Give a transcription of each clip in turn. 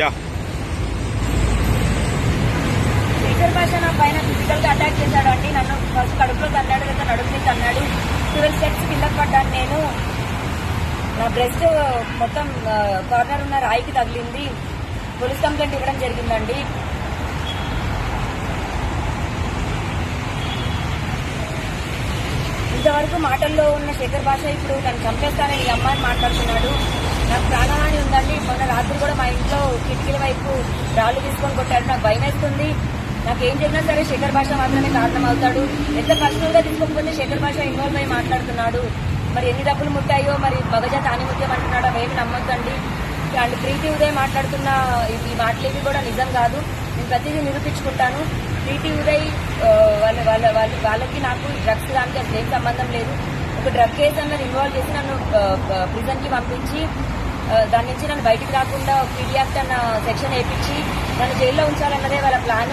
Yeah. Speaker భాష నా పైన ఫిజికల్గా అటాక్ చేశాడు అండి. నన్ను ఫస్ట్ కడుపులో తన్నాడు లేదా నడుపుని తన్నాడు. ట్వెల్వ్ సెట్స్ కింద పడ్డాను నేను. నా బ్రెస్ట్ మొత్తం కార్నర్ ఉన్న రాయికి తగిలింది. పోలీస్ కంప్లైంట్ ఇవ్వడం జరిగిందండి. ఇంతవరకు మాటల్లో ఉన్న శేఖర్ భాష ఇప్పుడు తను చంపేస్తానని ఈ అమ్మాయిని మాట్లాడుతున్నాడు. నాకు ప్రాణహాని ఉందండి. రాళ్ళు తీసుకొని కొట్టాడు. నాకు భయం వేస్తుంది. నాకు ఏం జరిగినా సరే శేఖర్ భాష మాత్రమే కారణం అవుతాడు ఎంత పర్సనల్ తీసుకోకపోతే శేఖర్ భాష ఇన్వాల్వ్ అయి మాట్లాడుతున్నాడు. మరి ఎన్ని డబ్బులు ముట్టాయో మరి మగజాత తాని ముత్యం అంటున్నాడో అవేమి నమ్మొద్దండి. అండ్ ప్రీతి ఉదయ్ మాట్లాడుతున్న ఈ- మాటలేవి కూడా నిజం కాదు. నేను ప్రతిదీ నిరూపించుకుంటాను. ప్రీతి ఉదయ్ వాళ్ళ వాళ్ళ వాళ్ళ వాళ్ళకి నాకు డ్రగ్స్ దానికి అసలు ఏం సంబంధం లేదు. ఒక డ్రగ్ కేసు అన్నది ఇన్వాల్వ్ చేసి నన్ను ప్రిజన్కి పంపించి దాని నుంచి నన్ను బయటికి రాకుండా పీడియాక్ట్ అన్న సెక్షన్ వేయించి నన్ను జైల్లో ఉంచాలన్నదే వాళ్ళ ప్లాన్.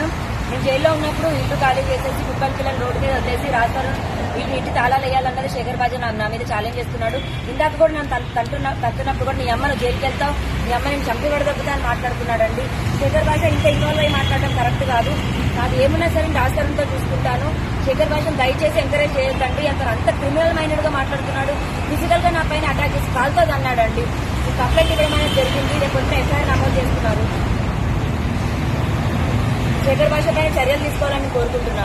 నేను జైల్లో ఉన్నప్పుడు ఇల్లు ఖాళీ చేసేసి కుక్కల్ పిల్లలు రోడ్డు మీద వదిలేసి రాస్తారు. వీటి ఇంటి తాళాలు వేయాలన్నది శేఖర్ బాజు నా మీద ఛాలెంజ్ చేస్తున్నాడు. ఇందాక కూడా నన్ను తన్- తట్టున్నప్పుడు కూడా నీ అమ్మను జైలుకి వెళ్తావు. నీ అమ్మ నేను చంపి పడదొక్కుతా అని మాట్లాడుతున్నాడండి. శేఖర్ భాష ఇంత ఇన్వాల్వ్ అయ్యి మాట్లాడడం కరెక్ట్ కాదు. నాకు ఏమున్నా సరే నేను రాష్ట్రంతో చూసుకుంటాను. శేఖర్ భాషను దయచేసి ఎంకరేజ్ చేయొద్దండి. అతను అంత క్రిమినల్ మైండెడ్గా మాట్లాడుతున్నాడు. ఫిజికల్గా నా పైన అటాక్ చేసి కాల్తో అన్నాడండి కంప్లైంట్ ఇవ్వడం అనేది జరిగింది? రేపు ఎఫ్ఐఆర్ నమోదు చేస్తున్నారు శేఖర్ భాషపై చర్యలు తీసుకోవాలని కోరుకుంటున్నాను